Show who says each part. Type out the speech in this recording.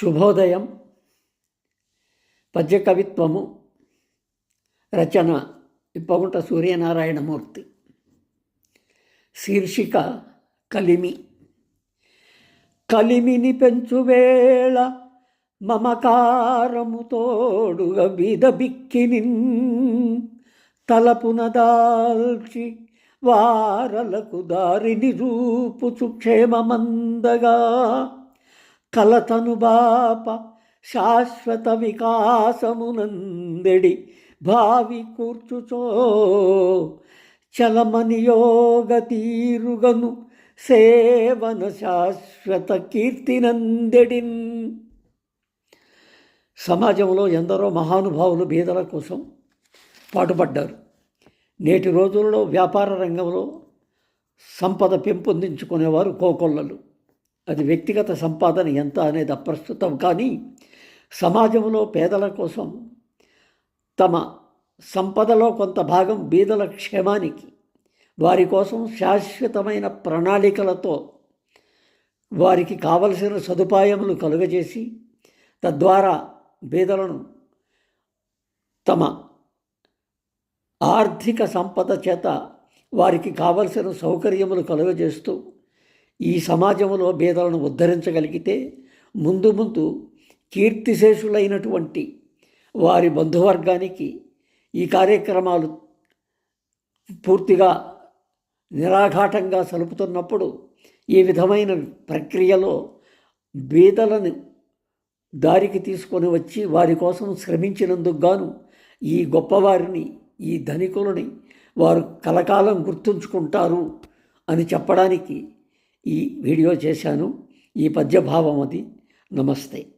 Speaker 1: శుభోదయం పద్య కవిత్వము రచన ఇప్పగుంట సూర్యనారాయణమూర్తి. శీర్షిక కలిమి. కలిమిని పెంచువేళ మమకారము తోడుగా బీద బిక్కిని తలపున దాల్చి వారలకు దారిని రూపుచు క్షేమమందగా కలతను బాప శాశ్వత వికాసమునందెడి భావి కూర్చుచో. చలమనియోగ తీరుగను సేవన శాశ్వత కీర్తినందెడిన్. సమాజంలో ఎందరో మహానుభావులు బీదల కోసం పాటుపడ్డారు. నేటి రోజుల్లో వ్యాపార రంగంలో సంపద పెంపొందించుకునేవారు కోకొల్లలు. అది వ్యక్తిగత సంపాదన ఎంత అనేది అప్రస్తుతం. కానీ సమాజంలో పేదల కోసం తమ సంపదలో కొంత భాగం బీదల క్షేమానికి వారి కోసం శాశ్వతమైన ప్రణాళికలతో వారికి కావలసిన సదుపాయములు కలుగజేసి తద్వారా బీదలను తమ ఆర్థిక సంపద చేత వారికి కావలసిన సౌకర్యములు కలుగజేస్తూ ఈ సమాజంలో భేదాలను ఉద్ధరించగలిగితే ముందు ముందు కీర్తిశేషులైనటువంటి వారి బంధువర్గానికి ఈ కార్యక్రమాలు పూర్తిగా నిరాఘాటంగా సలుపుతున్నప్పుడు ఈ విధమైన ప్రక్రియలో బీదలను దారికి తీసుకొని వచ్చి వారి కోసం శ్రమించినందుకు గాను ఈ గొప్పవారిని ఈ ధనికులని వారు కలకాలం గుర్తుంచుకుంటారు అని చెప్పడానికి ఈ వీడియో చేశాను. ఈ పద్యభావం అది. నమస్తే.